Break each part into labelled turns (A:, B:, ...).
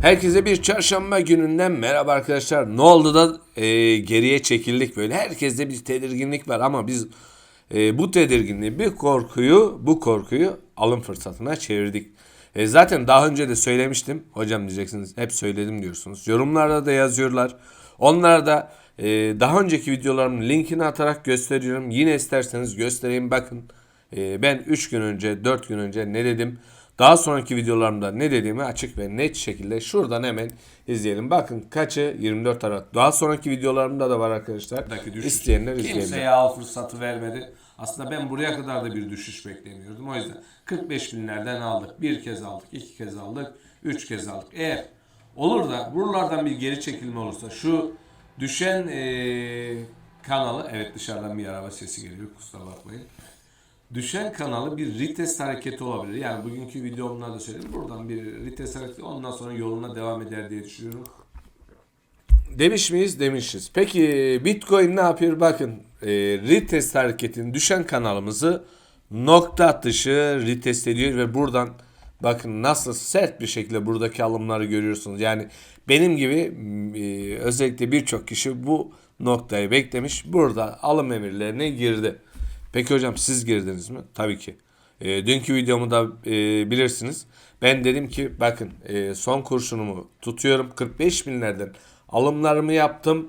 A: Herkese bir çarşamba gününden merhaba arkadaşlar. Ne oldu da e, geriye çekildik böyle. Herkeste bir tedirginlik var ama biz e, bu tedirginliği, bir korkuyu, bu korkuyu alım fırsatına çevirdik. E, zaten daha önce de söylemiştim. Hocam diyeceksiniz hep söyledim diyorsunuz. Yorumlarda da yazıyorlar. Onlar da e, daha önceki videolarımın linkini atarak gösteriyorum. Yine isterseniz göstereyim bakın. E, ben 3 gün önce, 4 gün önce ne dedim? Daha sonraki videolarımda ne dediğimi açık ve net şekilde şuradan hemen izleyelim. Bakın kaçı 24 Aralık. Daha sonraki videolarımda da var arkadaşlar. İsteyenler izleyebilir.
B: Kimseye al fırsatı vermedi. Aslında ben buraya kadar da bir düşüş beklemiyordum. O yüzden 45 binlerden aldık. Bir kez aldık, iki kez aldık, üç kez aldık. Eğer olur da buralardan bir geri çekilme olursa şu düşen eee, kanalı evet dışarıdan bir araba sesi geliyor kusura bakmayın. Düşen kanalı bir retest hareketi olabilir. Yani bugünkü videomda da söyledim. Buradan bir retest hareketi ondan sonra yoluna devam eder diye düşünüyorum.
A: Demiş miyiz? Demişiz. Peki Bitcoin ne yapıyor? Bakın e, retest hareketin düşen kanalımızı nokta atışı retest ediyor ve buradan bakın nasıl sert bir şekilde buradaki alımları görüyorsunuz. Yani benim gibi e, özellikle birçok kişi bu noktayı beklemiş. Burada alım emirlerine girdi. Peki hocam siz girdiniz mi? Tabii ki. E, dünkü videomu da e, bilirsiniz. Ben dedim ki bakın e, son kurşunumu tutuyorum. 45 binlerden alımlarımı yaptım.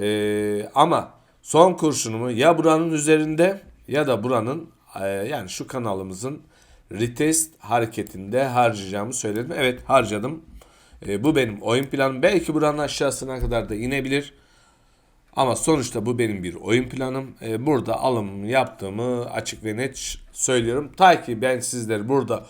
A: E, ama son kurşunumu ya buranın üzerinde ya da buranın e, yani şu kanalımızın retest hareketinde harcayacağımı söyledim. Evet harcadım. E, bu benim oyun planım. Belki buranın aşağısına kadar da inebilir. Ama sonuçta bu benim bir oyun planım. Ee, burada alım yaptığımı açık ve net söylüyorum. Ta ki ben sizleri burada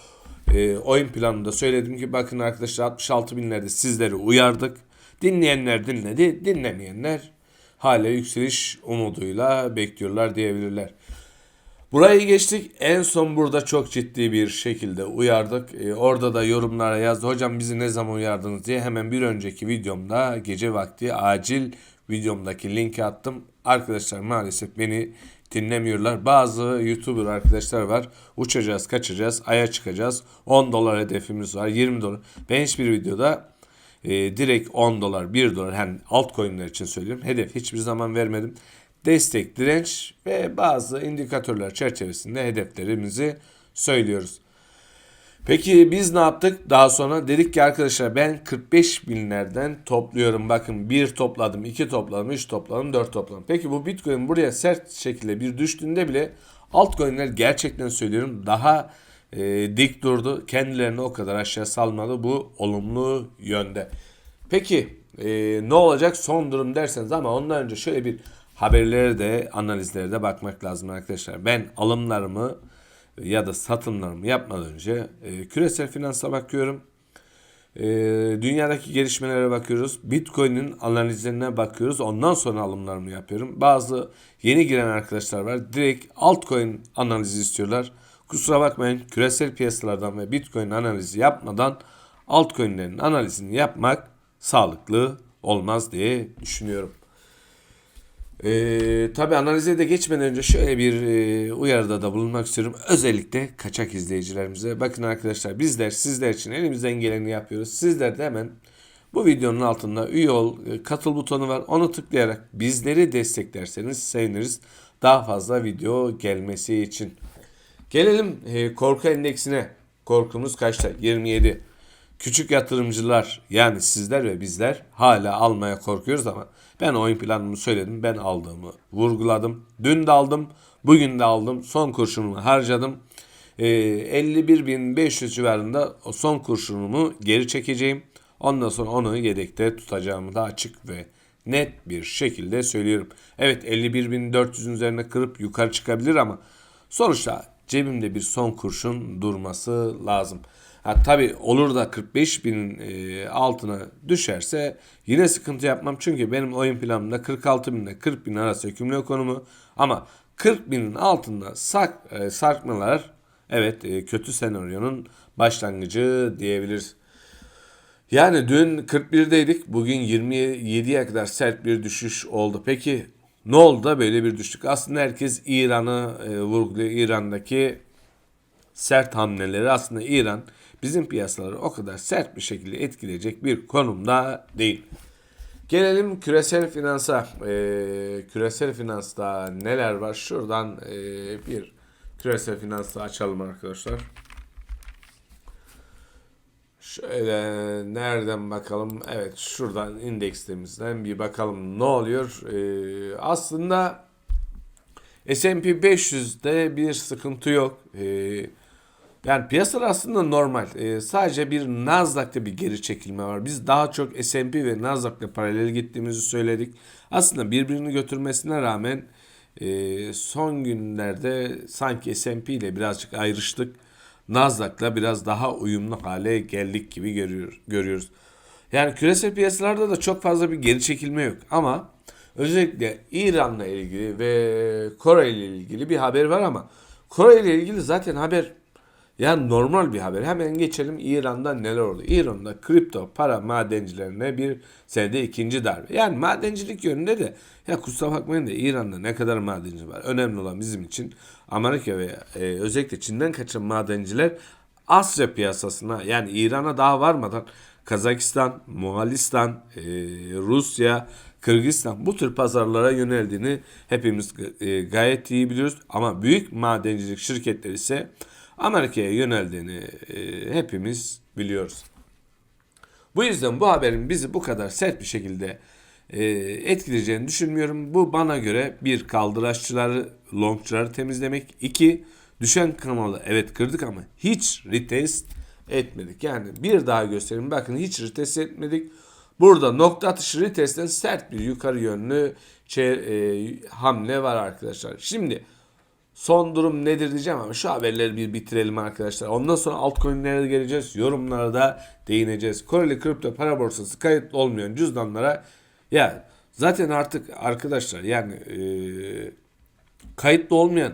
A: e, oyun planında söyledim ki bakın arkadaşlar 66 binlerde sizleri uyardık. Dinleyenler dinledi, dinlemeyenler hala yükseliş umuduyla bekliyorlar diyebilirler. Burayı geçtik. En son burada çok ciddi bir şekilde uyardık. Ee, orada da yorumlara yazdı. Hocam bizi ne zaman uyardınız diye hemen bir önceki videomda gece vakti acil videomdaki linki attım. Arkadaşlar maalesef beni dinlemiyorlar. Bazı YouTuber arkadaşlar var. Uçacağız, kaçacağız, aya çıkacağız. 10 dolar hedefimiz var, 20 dolar. Ben hiçbir videoda e, direkt 10 dolar, 1 dolar hem altcoin'ler için söylüyorum. Hedef hiçbir zaman vermedim. Destek, direnç ve bazı indikatörler çerçevesinde hedeflerimizi söylüyoruz. Peki biz ne yaptık? Daha sonra dedik ki arkadaşlar ben 45 binlerden topluyorum. Bakın bir topladım, iki topladım, üç topladım, dört topladım. Peki bu Bitcoin buraya sert şekilde bir düştüğünde bile altcoin'ler gerçekten söylüyorum daha e, dik durdu. Kendilerini o kadar aşağı salmadı. Bu olumlu yönde. Peki e, ne olacak son durum derseniz ama ondan önce şöyle bir haberlere de analizlere de bakmak lazım arkadaşlar. Ben alımlarımı ya da satımlarımı yapmadan önce e, küresel finansa bakıyorum. E, dünyadaki gelişmelere bakıyoruz. Bitcoin'in analizlerine bakıyoruz. Ondan sonra alımlarımı yapıyorum. Bazı yeni giren arkadaşlar var. Direkt altcoin analizi istiyorlar. Kusura bakmayın küresel piyasalardan ve Bitcoin analizi yapmadan altcoin'lerin analizini yapmak sağlıklı olmaz diye düşünüyorum. Ee, tabii analize de geçmeden önce şöyle bir e, uyarıda da bulunmak istiyorum. Özellikle kaçak izleyicilerimize. Bakın arkadaşlar bizler sizler için elimizden geleni yapıyoruz. Sizler de hemen bu videonun altında üye ol, e, katıl butonu var. Onu tıklayarak bizleri desteklerseniz seviniriz. Daha fazla video gelmesi için. Gelelim e, korku endeksine. Korkumuz kaçta? 27. Küçük yatırımcılar yani sizler ve bizler hala almaya korkuyoruz ama ben oyun planımı söyledim. Ben aldığımı vurguladım. Dün de aldım. Bugün de aldım. Son kurşunumu harcadım. Ee, 51.500 civarında o son kurşunumu geri çekeceğim. Ondan sonra onu yedekte tutacağımı da açık ve net bir şekilde söylüyorum. Evet 51.400'ün üzerine kırıp yukarı çıkabilir ama sonuçta cebimde bir son kurşun durması lazım. Ha, tabii olur da 45 binin e, altına düşerse yine sıkıntı yapmam. Çünkü benim oyun planımda 46 bin ile 40 bin arası hükümlü konumu. Ama 40 binin altında sak, e, sarkmalar evet e, kötü senaryonun başlangıcı diyebiliriz. Yani dün 41'deydik. Bugün 27'ye kadar sert bir düşüş oldu. Peki ne oldu da böyle bir düştük? Aslında herkes İran'ı e, vurguluyor. İran'daki sert hamleleri aslında İran bizim piyasaları o kadar sert bir şekilde etkileyecek bir konumda değil. Gelelim küresel finansa. Ee, küresel finansta neler var? Şuradan ee, bir küresel finansı açalım arkadaşlar. Şöyle nereden bakalım? Evet şuradan indekslerimizden bir bakalım ne oluyor? Ee, aslında S&P 500'de bir sıkıntı yok. Ee, yani piyasalar aslında normal. Ee, sadece bir Nasdaq'ta bir geri çekilme var. Biz daha çok S&P ve Nasdaq'la paralel gittiğimizi söyledik. Aslında birbirini götürmesine rağmen e, son günlerde sanki S&P ile birazcık ayrıştık. Nasdaq'la biraz daha uyumlu hale geldik gibi görüyor, görüyoruz. Yani küresel piyasalarda da çok fazla bir geri çekilme yok ama özellikle İran'la ilgili ve Kore ile ilgili bir haber var ama Kore ile ilgili zaten haber yani normal bir haber. Hemen geçelim İran'da neler oldu. İran'da kripto para madencilerine bir senede ikinci darbe. Yani madencilik yönünde de ya kusura bakmayın da İran'da ne kadar madenci var. Önemli olan bizim için Amerika ve e, özellikle Çin'den kaçan madenciler Asya piyasasına yani İran'a daha varmadan Kazakistan, Moğolistan, e, Rusya, Kırgızistan bu tür pazarlara yöneldiğini hepimiz e, gayet iyi biliyoruz. Ama büyük madencilik şirketleri ise Amerika'ya yöneldiğini e, hepimiz biliyoruz. Bu yüzden bu haberin bizi bu kadar sert bir şekilde e, etkileyeceğini düşünmüyorum. Bu bana göre bir kaldıraççıları, longçuları temizlemek. iki düşen kanalı evet kırdık ama hiç retest etmedik. Yani bir daha göstereyim. Bakın hiç retest etmedik. Burada nokta atışı retestten sert bir yukarı yönlü e, hamle var arkadaşlar. Şimdi son durum nedir diyeceğim ama şu haberleri bir bitirelim arkadaşlar. Ondan sonra altcoin'lere geleceğiz. Yorumlara da değineceğiz. Koreli kripto para borsası kayıtlı olmayan cüzdanlara ya zaten artık arkadaşlar yani e, kayıtlı olmayan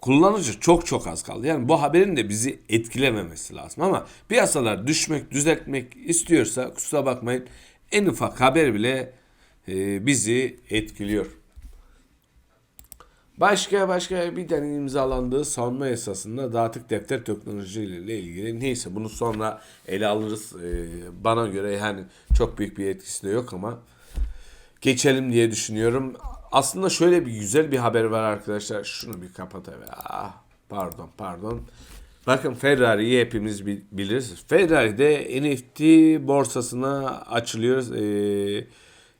A: kullanıcı çok çok az kaldı. Yani bu haberin de bizi etkilememesi lazım ama piyasalar düşmek, düzeltmek istiyorsa kusura bakmayın en ufak haber bile e, bizi etkiliyor. Başka başka bir tane imzalandığı sanma esasında dağıtık defter teknolojileriyle ilgili neyse bunu sonra ele alırız. Ee, bana göre yani çok büyük bir etkisi de yok ama geçelim diye düşünüyorum. Aslında şöyle bir güzel bir haber var arkadaşlar. Şunu bir kapatayım. Ah, pardon pardon. Bakın Ferrari'yi hepimiz bi- biliriz. Ferrari'de NFT borsasına açılıyoruz. Ee,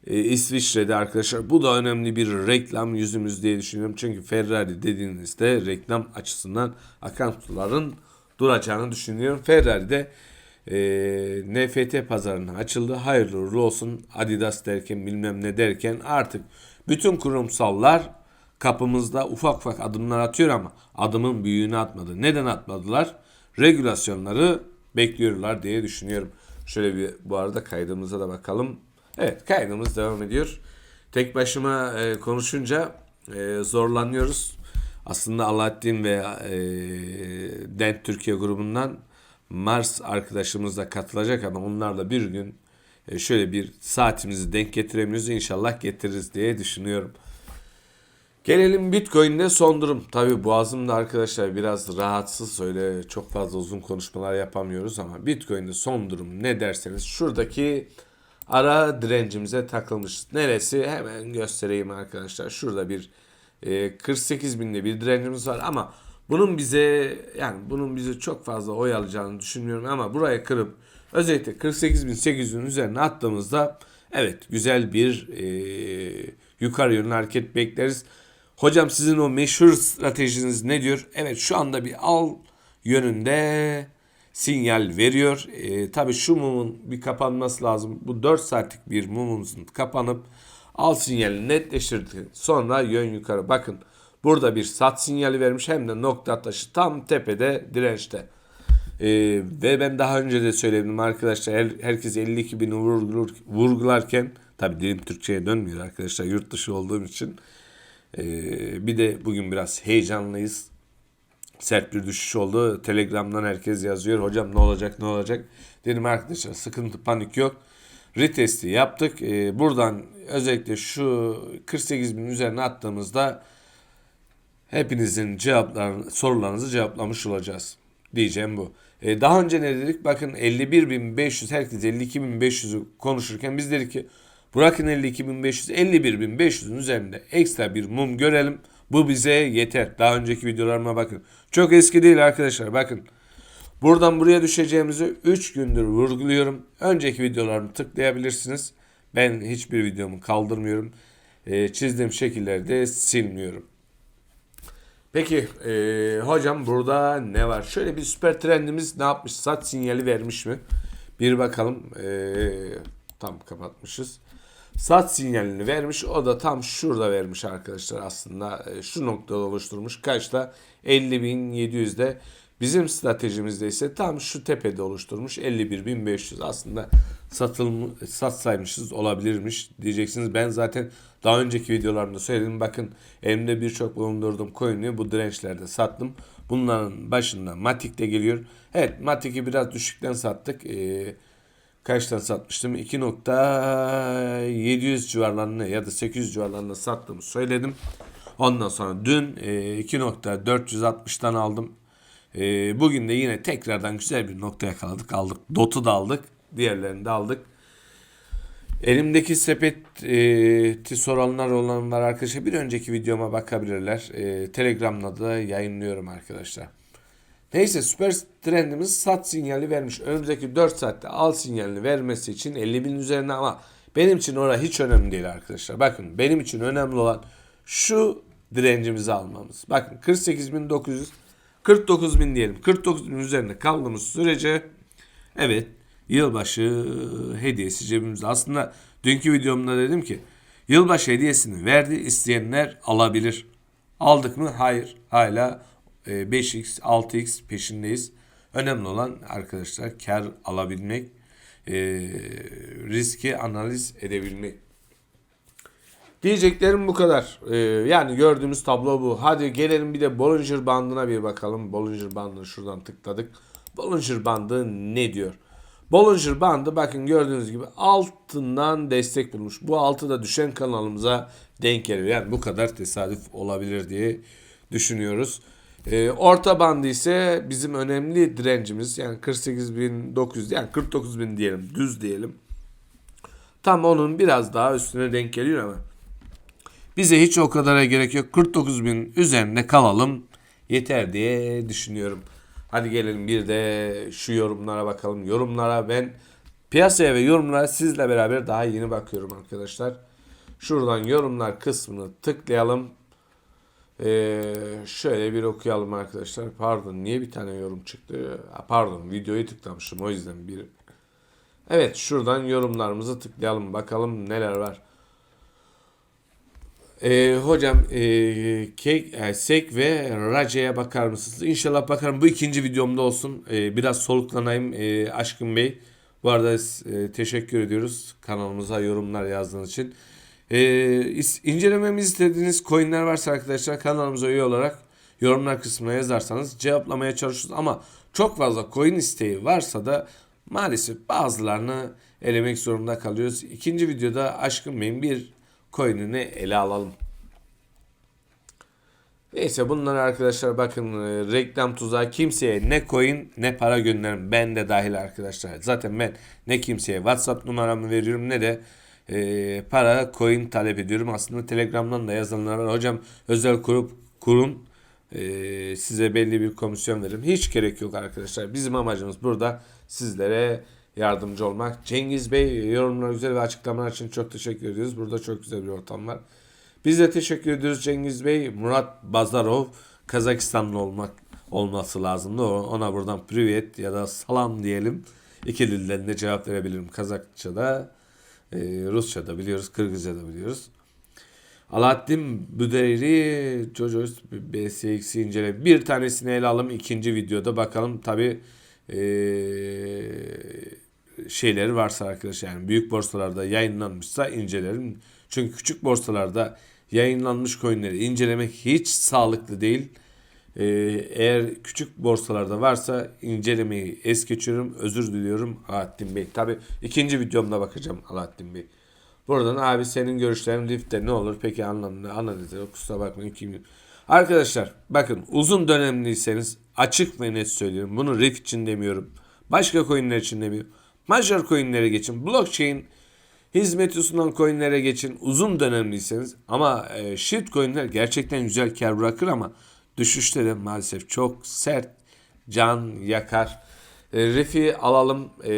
A: e, İsviçre'de arkadaşlar. Bu da önemli bir reklam yüzümüz diye düşünüyorum. Çünkü Ferrari dediğinizde reklam açısından akan suların duracağını düşünüyorum. Ferrari'de e, NFT pazarına açıldı. Hayırlı uğurlu olsun. Adidas derken bilmem ne derken artık bütün kurumsallar kapımızda ufak ufak adımlar atıyor ama adımın büyüğünü atmadı. Neden atmadılar? Regülasyonları bekliyorlar diye düşünüyorum. Şöyle bir bu arada kaydımıza da bakalım. Evet kaydımız devam ediyor. Tek başıma e, konuşunca e, zorlanıyoruz. Aslında Alaaddin ve e, Dent Türkiye grubundan Mars arkadaşımız da katılacak ama onlarla bir gün e, şöyle bir saatimizi denk getiremiyoruz. İnşallah getiririz diye düşünüyorum. Gelelim Bitcoin'de son durum. Tabi boğazımda arkadaşlar biraz rahatsız öyle çok fazla uzun konuşmalar yapamıyoruz ama Bitcoin'de son durum ne derseniz şuradaki ara direncimize takılmışız. Neresi? Hemen göstereyim arkadaşlar. Şurada bir e, 48 binde bir direncimiz var ama bunun bize yani bunun bize çok fazla oy alacağını düşünmüyorum ama buraya kırıp özellikle 48.800'ün üzerine attığımızda evet güzel bir e, yukarı yönlü hareket bekleriz. Hocam sizin o meşhur stratejiniz ne diyor? Evet şu anda bir al yönünde sinyal veriyor. E, tabii şu mumun bir kapanması lazım. Bu 4 saatlik bir mumumuzun kapanıp al sinyali netleştirdi. Sonra yön yukarı. Bakın burada bir sat sinyali vermiş hem de nokta atışı tam tepede dirençte. E, ve ben daha önce de söyledim arkadaşlar her, herkes 52 bini vurgulur, vurgularken tabii dilim Türkçe'ye dönmüyor arkadaşlar yurt dışı olduğum için. E, bir de bugün biraz heyecanlıyız sert bir düşüş oldu. Telegram'dan herkes yazıyor. Hocam ne olacak ne olacak? Dedim arkadaşlar sıkıntı panik yok. Retesti yaptık. Ee, buradan özellikle şu 48 bin üzerine attığımızda hepinizin cevaplarını, sorularınızı cevaplamış olacağız. Diyeceğim bu. E, daha önce ne dedik? Bakın 51.500 herkes 52.500'ü konuşurken biz dedik ki bırakın 52.500 51.500'ün üzerinde ekstra bir mum görelim. Bu bize yeter. Daha önceki videolarıma bakın. Çok eski değil arkadaşlar bakın. Buradan buraya düşeceğimizi 3 gündür vurguluyorum. Önceki videolarımı tıklayabilirsiniz. Ben hiçbir videomu kaldırmıyorum. E, çizdiğim şekilleri de silmiyorum. Peki e, hocam burada ne var? Şöyle bir süper trendimiz ne yapmış? Sat sinyali vermiş mi? Bir bakalım. E, tam kapatmışız. Sat sinyalini vermiş. O da tam şurada vermiş arkadaşlar aslında. E, şu noktada oluşturmuş. Kaçta? 50.700'de. Bizim stratejimizde ise tam şu tepede oluşturmuş 51.500 aslında satılmış satsaymışız olabilirmiş diyeceksiniz. Ben zaten daha önceki videolarımda söyledim. Bakın elimde birçok bulundurduğum coin'i bu dirençlerde sattım. Bunların başında Matic de geliyor. Evet Matic'i biraz düşükten sattık. Ee, kaçtan satmıştım? 2.700 civarlarında ya da 800 civarlarında sattığımı söyledim. Ondan sonra dün e, 2.460'tan aldım. E, bugün de yine tekrardan güzel bir nokta yakaladık. Aldık. Dot'u da aldık. Diğerlerini de aldık. Elimdeki sepeti soranlar olanlar arkadaşlar bir önceki videoma bakabilirler. E, Telegram'da da yayınlıyorum arkadaşlar. Neyse süper trendimiz sat sinyali vermiş. Önümüzdeki 4 saatte al sinyalini vermesi için 50 bin üzerine ama benim için orası hiç önemli değil arkadaşlar. Bakın benim için önemli olan şu direncimizi almamız. Bakın 48.900 49.000 diyelim. 49.000 üzerinde kaldığımız sürece evet yılbaşı hediyesi cebimizde. Aslında dünkü videomda dedim ki yılbaşı hediyesini verdi isteyenler alabilir. Aldık mı? Hayır. Hala 5x, 6x peşindeyiz. Önemli olan arkadaşlar kar alabilmek, e, riski analiz edebilmek. Diyeceklerim bu kadar. Ee, yani gördüğümüz tablo bu. Hadi gelelim bir de Bollinger bandına bir bakalım. Bollinger bandını şuradan tıkladık. Bollinger bandı ne diyor? Bollinger bandı bakın gördüğünüz gibi altından destek bulmuş. Bu altı da düşen kanalımıza denk geliyor. Yani bu kadar tesadüf olabilir diye düşünüyoruz. Ee, orta bandı ise bizim önemli direncimiz. Yani 48.900 yani 49.000 diyelim düz diyelim. Tam onun biraz daha üstüne denk geliyor ama bize hiç o kadara gerek yok. 49 bin üzerinde kalalım yeter diye düşünüyorum. Hadi gelelim bir de şu yorumlara bakalım. Yorumlara ben piyasaya ve yorumlara sizle beraber daha yeni bakıyorum arkadaşlar. Şuradan yorumlar kısmını tıklayalım. Ee, şöyle bir okuyalım arkadaşlar. Pardon niye bir tane yorum çıktı? Pardon videoyu tıklamışım o yüzden bir. Evet şuradan yorumlarımızı tıklayalım bakalım neler var. Ee, hocam e, kek, e, Sek ve Raca'ya bakar mısınız? İnşallah bakarım. Bu ikinci videomda olsun. Ee, biraz soluklanayım e, Aşkın Bey. Bu arada e, teşekkür ediyoruz kanalımıza yorumlar yazdığınız için. E, is- incelememizi istediğiniz coinler varsa arkadaşlar kanalımıza üye olarak yorumlar kısmına yazarsanız cevaplamaya çalışırız. Ama çok fazla coin isteği varsa da maalesef bazılarını elemek zorunda kalıyoruz. İkinci videoda Aşkın Bey'in bir coin'ini ele alalım. Neyse bunlar arkadaşlar bakın e, reklam tuzağı kimseye ne coin ne para gönderirim. Ben de dahil arkadaşlar. Zaten ben ne kimseye WhatsApp numaramı veriyorum ne de e, para coin talep ediyorum. Aslında Telegram'dan da yazanlar var. Hocam özel kurup kurun e, size belli bir komisyon veririm. Hiç gerek yok arkadaşlar. Bizim amacımız burada sizlere yardımcı olmak. Cengiz Bey yorumlar güzel ve açıklamalar için çok teşekkür ediyoruz. Burada çok güzel bir ortam var. Biz de teşekkür ediyoruz Cengiz Bey. Murat Bazarov Kazakistanlı olmak olması lazımdı. Ona buradan privet ya da salam diyelim. İki dilden de cevap verebilirim. Kazakça'da, e, Rusça'da biliyoruz, Kırgızca'da biliyoruz. Alaaddin Büdeyri Jojos BSX'i incele. Bir tanesini ele alalım. ikinci videoda bakalım. Tabi şeyleri varsa arkadaşlar yani büyük borsalarda yayınlanmışsa incelerim. Çünkü küçük borsalarda yayınlanmış coinleri incelemek hiç sağlıklı değil. Ee, eğer küçük borsalarda varsa incelemeyi es geçiyorum. Özür diliyorum Alaaddin Bey. Tabi ikinci videomda bakacağım Alaaddin Bey. Buradan abi senin görüşlerin lifte ne olur peki anlamında analiz kusura bakmayın kim Arkadaşlar bakın uzun dönemliyseniz açık ve net söylüyorum. Bunu RIF için demiyorum. Başka coinler için demiyorum. Major coinlere geçin. Blockchain hizmeti sunan coinlere geçin. Uzun dönemliyseniz ama e, shit coinler gerçekten güzel kar bırakır ama düşüşte de maalesef çok sert can yakar. E, Rifi alalım. E,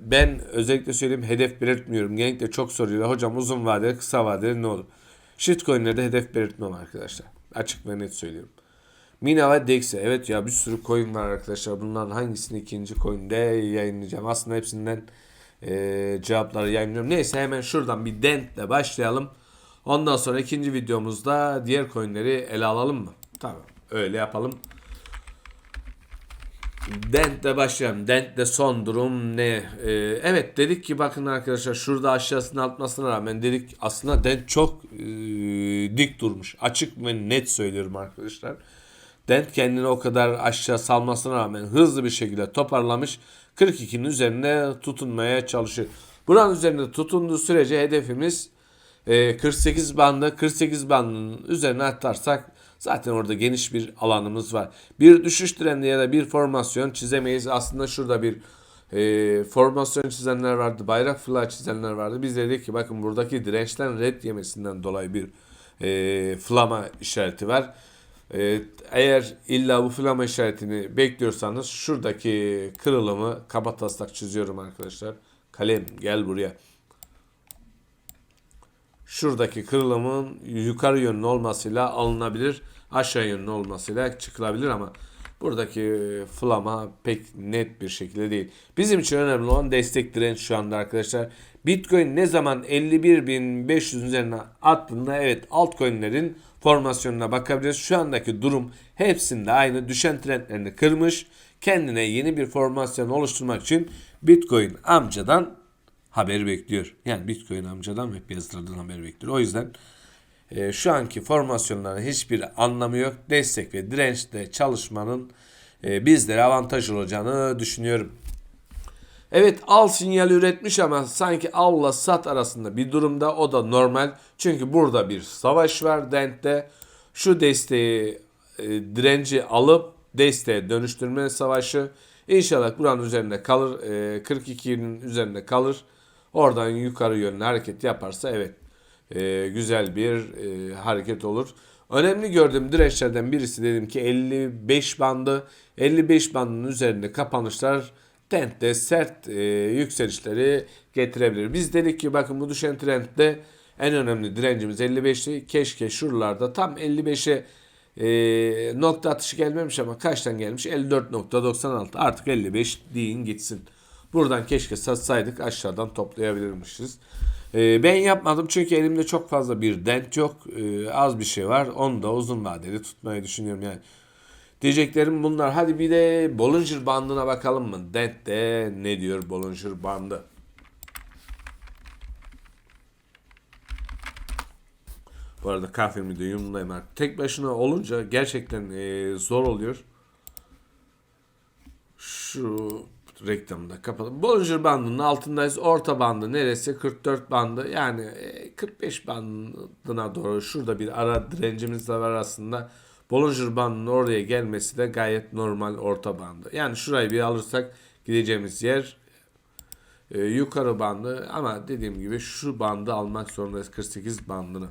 A: ben özellikle söyleyeyim hedef belirtmiyorum. Genellikle çok soruyorlar. Hocam uzun vadeli kısa vadeli ne olur? Shitcoin'lerde hedef belirtmem arkadaşlar. Açık ve net söylüyorum. Mina ve Dex'e. Evet ya bir sürü coin var arkadaşlar. Bunların hangisini ikinci coin'de yayınlayacağım. Aslında hepsinden e, cevapları yayınlıyorum. Neyse hemen şuradan bir dentle başlayalım. Ondan sonra ikinci videomuzda diğer coin'leri ele alalım mı? Tamam. Öyle yapalım. Dent'le başlayalım. Dent'le son durum ne? Ee, evet dedik ki bakın arkadaşlar şurada aşağısını atmasına rağmen dedik aslında Dent çok e, dik durmuş. Açık ve net söylüyorum arkadaşlar. Dent kendini o kadar aşağı salmasına rağmen hızlı bir şekilde toparlamış. 42'nin üzerine tutunmaya çalışıyor. Buranın üzerinde tutunduğu sürece hedefimiz e, 48 bandı. 48 bandının üzerine atarsak zaten orada geniş bir alanımız var. Bir düşüş trendi ya da bir formasyon çizemeyiz. Aslında şurada bir e, formasyon çizenler vardı. Bayrak fly çizenler vardı. Biz dedik ki bakın buradaki dirençten red yemesinden dolayı bir e, flama işareti var. E, eğer illa bu flama işaretini bekliyorsanız şuradaki kırılımı kaba taslak çiziyorum arkadaşlar. Kalem gel buraya şuradaki kırılımın yukarı yönlü olmasıyla alınabilir. Aşağı yönlü olmasıyla çıkılabilir ama buradaki flama pek net bir şekilde değil. Bizim için önemli olan destek direnç şu anda arkadaşlar. Bitcoin ne zaman 51.500 üzerine attığında evet altcoin'lerin formasyonuna bakabiliriz. Şu andaki durum hepsinde aynı düşen trendlerini kırmış. Kendine yeni bir formasyon oluşturmak için Bitcoin amcadan haber bekliyor. Yani Bitcoin amcadan ve piyasalardan haber bekliyor. O yüzden e, şu anki formasyonların hiçbir anlamı yok. Destek ve dirençte çalışmanın e, bizlere avantaj olacağını düşünüyorum. Evet al sinyali üretmiş ama sanki alla sat arasında bir durumda o da normal. Çünkü burada bir savaş var Dent'te. Şu desteği e, direnci alıp desteğe dönüştürme savaşı. İnşallah buranın üzerinde kalır. E, 42'nin üzerinde kalır. Oradan yukarı yönlü hareket yaparsa evet e, güzel bir e, hareket olur. Önemli gördüğüm dirençlerden birisi dedim ki 55 bandı. 55 bandının üzerinde kapanışlar trendde sert e, yükselişleri getirebilir. Biz dedik ki bakın bu düşen trendde en önemli direncimiz 55'ti. Keşke şuralarda tam 55'e e, nokta atışı gelmemiş ama kaçtan gelmiş? 54.96 artık 55 deyin gitsin. Buradan keşke satsaydık aşağıdan toplayabilirmişiz. Ee, ben yapmadım çünkü elimde çok fazla bir dent yok. Ee, az bir şey var. Onu da uzun vadeli tutmayı düşünüyorum yani. Diyeceklerim bunlar. Hadi bir de Bollinger bandına bakalım mı? Dent de ne diyor Bollinger bandı? Bu arada kahvemi de yumrulayayım artık. Tek başına olunca gerçekten e, zor oluyor. Şu reklamı da kapatalım. Bollinger bandının altındayız. Orta bandı neresi? 44 bandı. Yani e, 45 bandına doğru şurada bir ara direncimiz de var aslında. Bollinger bandının oraya gelmesi de gayet normal orta bandı. Yani şurayı bir alırsak gideceğimiz yer e, yukarı bandı ama dediğim gibi şu bandı almak zorundayız 48 bandını.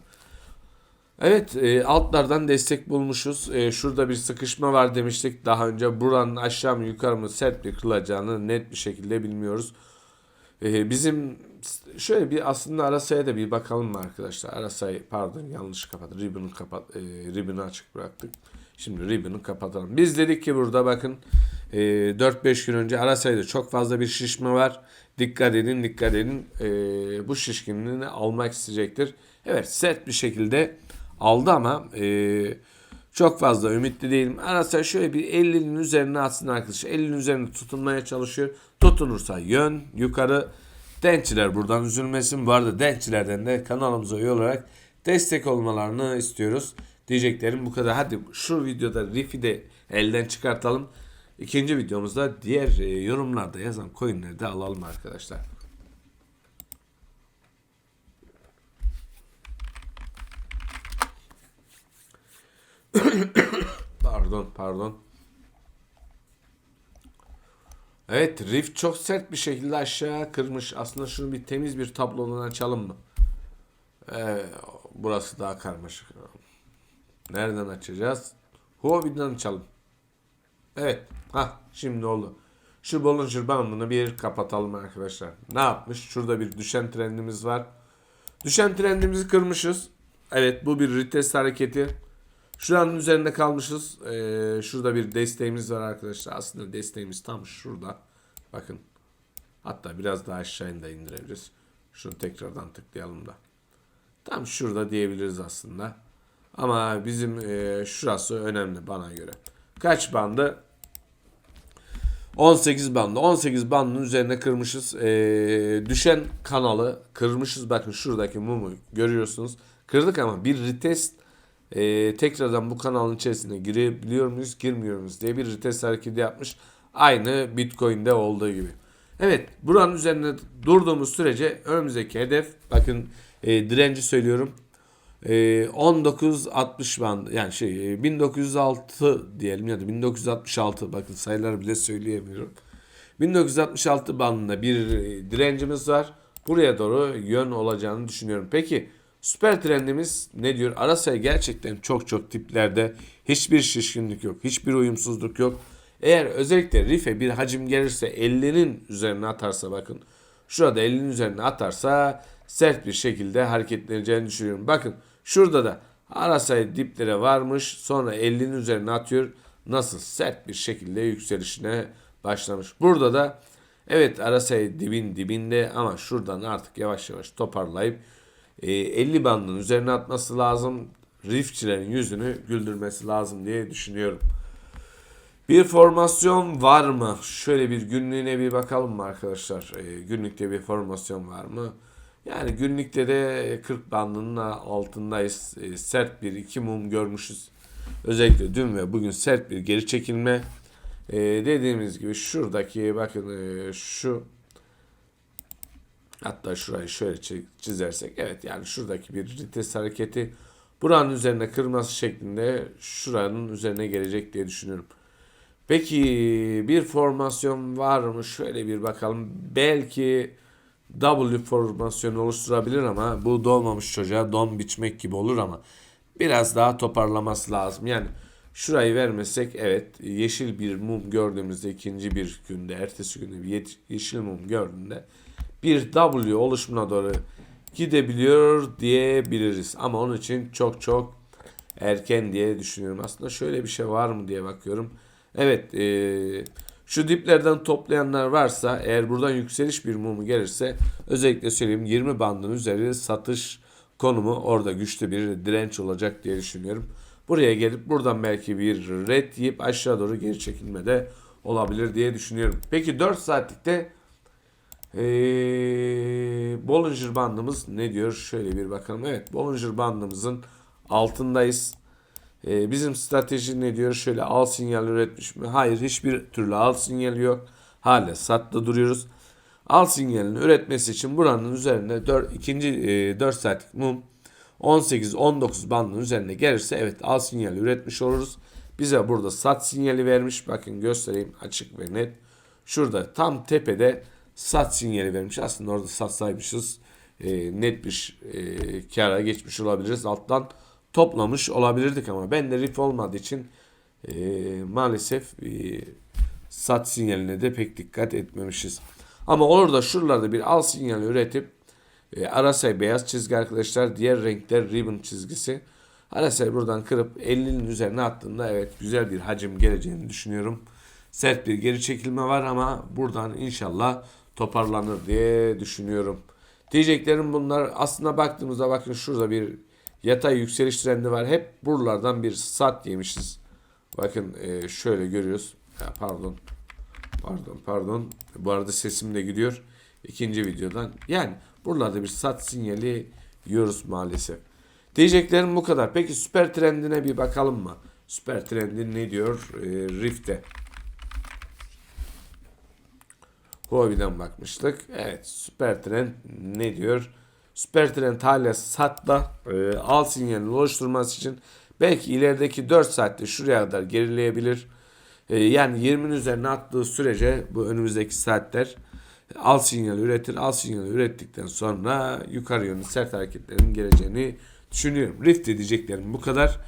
A: Evet e, altlardan destek bulmuşuz. E, şurada bir sıkışma var demiştik daha önce. Buranın aşağı mı yukarı mı sert bir kılacağını net bir şekilde bilmiyoruz. E, bizim şöyle bir aslında Arasa'ya da bir bakalım mı arkadaşlar? Arasa'yı pardon yanlış kapat. Ribbon'ı kapat. E, Ribbon'ı açık bıraktık. Şimdi Ribbon'ı kapatalım. Biz dedik ki burada bakın e, 4-5 gün önce Arasa'yda çok fazla bir şişme var. Dikkat edin dikkat edin. E, bu şişkinliğini almak isteyecektir. Evet sert bir şekilde aldı ama e, çok fazla ümitli değilim. Arasa şöyle bir 50'nin üzerine atsın arkadaşlar. 50'nin üzerine tutunmaya çalışıyor. Tutunursa yön yukarı. Denkçiler buradan üzülmesin. Bu arada denkçilerden de kanalımıza üye olarak destek olmalarını istiyoruz. Diyeceklerim bu kadar. Hadi şu videoda Riff'i de elden çıkartalım. İkinci videomuzda diğer e, yorumlarda yazan coinleri de alalım arkadaşlar. Pardon pardon. Evet Rift çok sert bir şekilde aşağı kırmış. Aslında şunu bir temiz bir tablodan açalım mı? Ee, burası daha karmaşık. Nereden açacağız? Huobi'den açalım. Evet. Ha şimdi oldu. Şu Bollinger Bandını bir kapatalım arkadaşlar. Ne yapmış? Şurada bir düşen trendimiz var. Düşen trendimizi kırmışız. Evet bu bir retest hareketi. Şuranın üzerinde kalmışız. Ee, şurada bir desteğimiz var arkadaşlar. Aslında desteğimiz tam şurada. Bakın. Hatta biraz daha aşağı da indirebiliriz. Şunu tekrardan tıklayalım da. Tam şurada diyebiliriz aslında. Ama bizim e, şurası önemli bana göre. Kaç bandı? 18 bandı. 18 bandın üzerine kırmışız. Ee, düşen kanalı kırmışız. Bakın şuradaki mumu görüyorsunuz. Kırdık ama bir retest e, tekrardan bu kanalın içerisine girebiliyor muyuz, girmiyor muyuz diye bir retest hareketi yapmış. Aynı Bitcoin'de olduğu gibi. Evet, buranın üzerine durduğumuz sürece önümüzdeki hedef, bakın e, direnci söylüyorum. E, 1960 band yani şey e, 1906 diyelim ya da 1966 bakın sayıları bile söyleyemiyorum. 1966 bandında bir e, direncimiz var. Buraya doğru yön olacağını düşünüyorum. Peki süper trendimiz ne diyor? Arasaya gerçekten çok çok tiplerde hiçbir şişkinlik yok. Hiçbir uyumsuzluk yok. Eğer özellikle rife bir hacim gelirse 50'nin üzerine atarsa bakın. Şurada 50'nin üzerine atarsa sert bir şekilde hareketleneceğini düşünüyorum. Bakın şurada da arasay diplere varmış. Sonra 50'nin üzerine atıyor. Nasıl sert bir şekilde yükselişine başlamış. Burada da evet arasay dibin dibinde ama şuradan artık yavaş yavaş toparlayıp e, 50 bandın üzerine atması lazım. Riftçilerin yüzünü güldürmesi lazım diye düşünüyorum. Bir formasyon var mı? Şöyle bir günlüğüne bir bakalım mı arkadaşlar? E, günlükte bir formasyon var mı? Yani günlükte de 40 bandının altındayız. E, sert bir iki mum görmüşüz. Özellikle dün ve bugün sert bir geri çekilme. E, dediğimiz gibi şuradaki bakın e, şu hatta şurayı şöyle çi- çizersek evet yani şuradaki bir vites hareketi buranın üzerine kırması şeklinde şuranın üzerine gelecek diye düşünüyorum. Peki bir formasyon var mı? Şöyle bir bakalım. Belki W formasyonu oluşturabilir ama bu doğmamış çocuğa don biçmek gibi olur ama biraz daha toparlaması lazım. Yani şurayı vermesek evet yeşil bir mum gördüğümüzde ikinci bir günde ertesi günde bir ye- yeşil mum gördüğünde bir W oluşumuna doğru gidebiliyor diyebiliriz. Ama onun için çok çok erken diye düşünüyorum. Aslında şöyle bir şey var mı diye bakıyorum. Evet eee, şu diplerden toplayanlar varsa eğer buradan yükseliş bir mumu gelirse özellikle söyleyeyim 20 bandın üzeri satış konumu orada güçlü bir direnç olacak diye düşünüyorum. Buraya gelip buradan belki bir red yiyip aşağı doğru geri çekilme de olabilir diye düşünüyorum. Peki 4 saatlikte ee, Bollinger bandımız ne diyor? Şöyle bir bakalım. Evet Bollinger bandımızın altındayız. Ee, bizim strateji ne diyor? Şöyle al sinyal üretmiş mi? Hayır hiçbir türlü al sinyali yok. Hala satta duruyoruz. Al sinyalini üretmesi için buranın üzerinde 4, ikinci e, 4 saatlik mum 18-19 bandının üzerine gelirse evet al sinyali üretmiş oluruz. Bize burada sat sinyali vermiş. Bakın göstereyim açık ve net. Şurada tam tepede sat sinyali vermiş. Aslında orada satsaymışız e, net bir e, kara geçmiş olabiliriz. Alttan toplamış olabilirdik ama ben de rif olmadığı için e, maalesef e, sat sinyaline de pek dikkat etmemişiz. Ama olur da şuralarda bir al sinyali üretip e, Arasay beyaz çizgi arkadaşlar. Diğer renkler ribbon çizgisi. Arasay buradan kırıp 50'nin üzerine attığında evet güzel bir hacim geleceğini düşünüyorum. Sert bir geri çekilme var ama buradan inşallah toparlanır diye düşünüyorum. Diyeceklerim bunlar. Aslında baktığımızda bakın şurada bir yatay yükseliş trendi var. Hep buralardan bir sat yemişiz. Bakın e, şöyle görüyoruz. Pardon. Pardon pardon. Bu arada sesim de gidiyor. İkinci videodan. Yani buralarda bir sat sinyali yiyoruz maalesef. Diyeceklerim bu kadar. Peki süper trendine bir bakalım mı? Süper trendi ne diyor e, Rift'te? Huawei'den bakmıştık. Evet süper trend ne diyor? Süper trend hala satla e, al sinyalini oluşturması için Belki ilerideki 4 saatte şuraya kadar gerileyebilir. Ee, yani 20'nin üzerine attığı sürece bu önümüzdeki saatler al sinyali üretir. Al sinyali ürettikten sonra yukarı yönlü sert hareketlerin geleceğini düşünüyorum. Rift diyeceklerim bu kadar.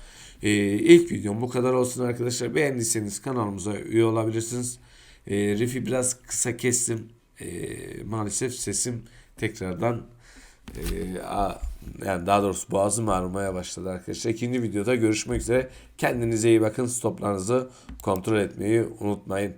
A: Ee, ilk videom bu kadar olsun arkadaşlar. Beğendiyseniz kanalımıza üye olabilirsiniz. Ee, Riff'i biraz kısa kestim. Ee, maalesef sesim tekrardan ee, a- yani daha doğrusu boğazım ağrımaya başladı arkadaşlar. İkinci videoda görüşmek üzere. Kendinize iyi bakın. Stoplarınızı kontrol etmeyi unutmayın.